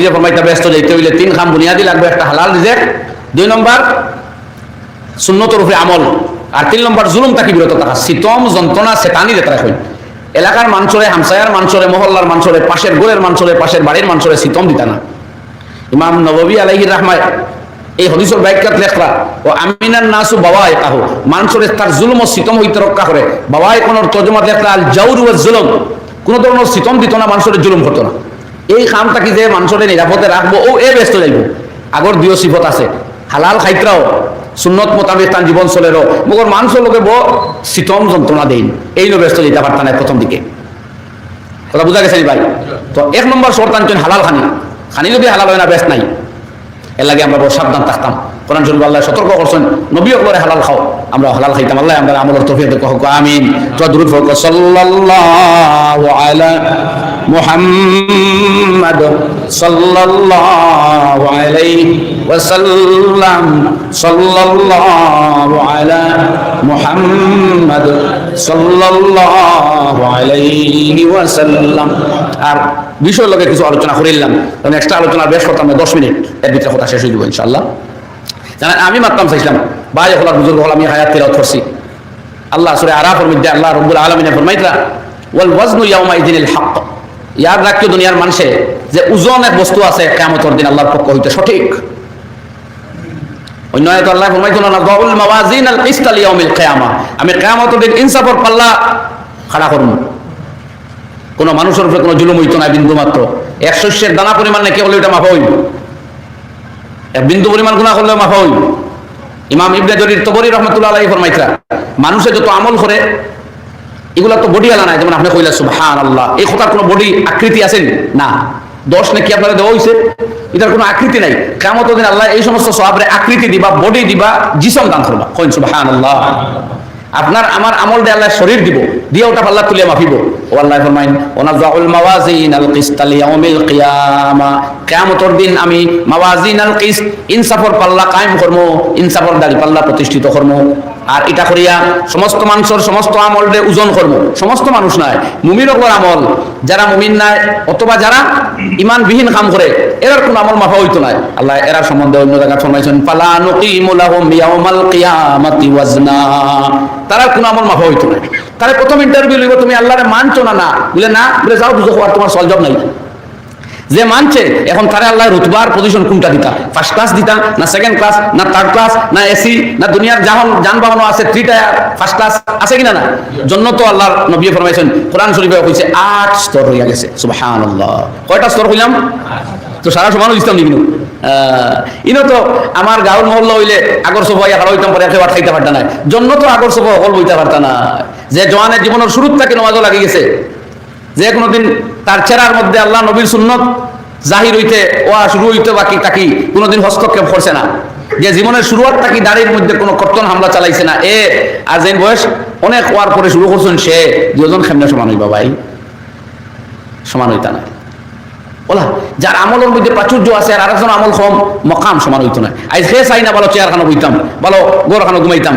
নবীজে ফরমাইতা ব্যস্ত যাইতে হইলে তিন খাম বুনিয়াদি লাগবে, একটা হালাল রিজেক। দুই নম্বর, সুন্নতর উপরে আমল। আর তিন নম্বর, জুলুম তাকে বিরত থাকা। শীতম যন্ত্রণা সেটানি যেতে রাখবেন এলাকার মাঞ্চলে হামসায়ার মাঞ্চলে মহল্লার মাঞ্চলে পাশের গোলের মাঞ্চলে পাশের বাড়ির মাঞ্চলে শীতম দিতা না। ইমাম নববী আলাইহি রহমায় এই হদিসর ব্যাখ্যাত লেখরা ও আমিনান নাসু বাবায় কাহু মানুষের তার জুলুম ও শীতম হইতে রক্ষা করে। বাবায় কোন তর্জমা লেখরা, আল জাউর ও জুলুম। কোন ধরনের শীতম দিত না মানুষের জুলুম করতো না। এই কামটা কি যে মানুষের নিরাপদে রাখব, ও এ ব্যস্ত যাইব। আগর দিও সিফত আছে। হালাল খাইতরাও সুন্নত মোতাবেক তার জীবন চলেরও। মগর মানুষের লোকে বো শীতম যন্ত্রণা দেন এই লো ব্যস্ত যেতে পারতাম না প্রথম দিকে। কথা বুঝা গেছে ভাই? তো এক নম্বর শর্ত আনছেন হালাল খানি। খানি যদি হালাল হয় না বেশ নাই। এর লাগে আমরা বড় সাবধান থাকতাম। কোরআন শরীফ আল্লাহ সতর্ক করছেন নবী অকলরে হালাল খাও আমরা হালাল খাইতাম। আল্লাহ আমরা আমলের দেখো হোক আমিন। তো হোক সাল্লাল্লাহু আলা মুহাম্মদ সাল্লাল্লাহু আলাইহি ওয়াসাল্লাম সাল্লাল্লাহু আলা মুহাম্মদ সাল্লাল্লাহু আলাইহি ওয়াসাল্লাম। আর বিষয় লগে কিছু আলোচনা করিলাম। কারণ এক্সট্রা আলোচনা বেশ করতাম দশ মিনিট। এর ভিতরে কথা শেষ হয়ে যাব ইনশাল্লাহ জানেন, আমি মাত্রাম চাইছিলাম বাই হলার বুজুর্গ হল আমি হায়াত তিলাওয়াত করছি। আল্লাহ, সুরে আরাফের মধ্যে আল্লাহ রব্বুল আলমিনে ফরমাইতরা ওয়াল ওয়াজনু ইয়াউমা ইদিনিল হক। ইয়াদ রাখিও দুনিয়ার মানুষে যে ওজন এক বস্তু আছে, কিয়ামতের দিন আল্লাহর পক্ষ হইতে সঠিক। কোন বিন্দু এক শস্যের দানা বিন্দু মানুষে যত আমল করে এগুলা তো বডি আলা নাই, যেমন আপনি কইলা সুবহান আল্লাহ এই কথার কোনো বডি আকৃতি আছে? না। দশ নাকি আপনারা দেওয়া হয়েছে এটার কোনো আকৃতি নাই। কেমন দিন আল্লাহ এই সমস্ত সবাবের আকৃতি দিবা, বডি দিবা, জিসম দান করবা। কইন সুবহান আল্লাহ আপনার, আমার আমল দিয়ে আল্লাহ শরীর দিব, দিয়ে ওটা আল্লাহ তুলে মাফিব ও আল্লাহ ফরমাইন, ওনাজাউল মাওয়াজিন আল কিসত লিয়াউমিল কিয়ামা। কিয়ামতের দিন আমি মাওয়াজিন আল কিসত, ইনসাফর পাল্লা কায়েম করব ইনসাফর দাড়ি পাল্লা প্রতিষ্ঠিত করব আর এটা করিয়া সমস্ত মানুষের সমস্ত আমল রে ওজন করব। সমস্ত মানুষ নয় মুমিন ওপর আমল। যারা মুমিন নাই, অথবা যারা ইমান বিহীন কাম করে, এরার কোন আমল মাফা হইতো না আল্লাহ এরার সম্বন্ধে অন্য জায়গা ফরমাইছেন, ফালা নুকিমু ইয়াউমাল কিয়ামাতি ওয়াজনা। তারা কোন আমল মাফা হইতো না তারা প্রথম ইন্টারভিউ লইব, তুমি আল্লাহরে মানছো না না? বলে না, বলে যাও, বুঝো তোমার সলজব নাই। যে মানছে, এখন তারা আল্লাহ রুতবার পজিশন কোনটা দিতা? ফার্স্ট ক্লাস দিতা, না সেকেন্ড ক্লাস না থার্ড ক্লাস না এসি না দুনিয়ার যাহন যানবাহনও আছে থ্রি টায়ার ফার্স্ট ক্লাস আছে কিনা না? জন্য তো আল্লাহ নবী ফরমাইছেন, কোরআন শরীফে কইছে, আট স্তর হইয়া গেছে। সুবহানাল্লাহ। কয়টা স্তর কইলাম তো সারা সমান ইসলাম নিবিন ইনো তো আমার গাঁৱৰ মহল্লা হইলে আগর সফা ইয়ার হইতাম পরে একেবারে খাইতে পারতা না জন্য তো আগর সফা অকল বইতে পারতা না যে জওয়ানের জীবনের শুরুত থেকে নমাজও লাগি গেছে। যে কোনোদিন তার চেরার মধ্যে আল্লাহ নবীর সুন্নত জাহির হইতে ও শুরু হইতে বাকি তাকি কোনোদিন হস্তক্ষেপ করছে না। যে জীবনের শুরুয়াত তাকি দাড়ির মধ্যে কোনো কর্তন হামলা চালাইছে না, এ আর যে বয়স অনেক হওয়ার পরে শুরু করছেন সে দুজন খেমনে সমান হইবা ভাই। সমান হইতা না। ওলা, যার আমলের মধ্যে প্রাচুর্য আছে আর আরেকজন আমল কম, মকাম সমান হইতো না। আজ সে চাই না ভালো চেয়ার খানো বইতাম ভালো গোরখানো ঘুমাইতাম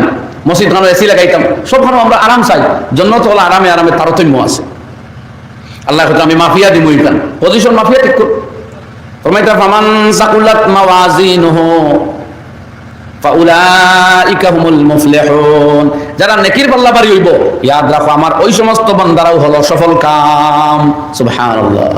মসজিদ খানো এসি লাগাইতাম সব খানো আমরা আরাম চাই। জন্য তো আরামে আরামে তারতম্য আছে। আল্লাহ আমি মাফিয়া দিব ইকান পজিশন মাফিয়া ঠিক করো যারা নেকির আমার ওই সমস্ত বান্দারাও হলো সফল কাম। সুবহানাল্লাহ।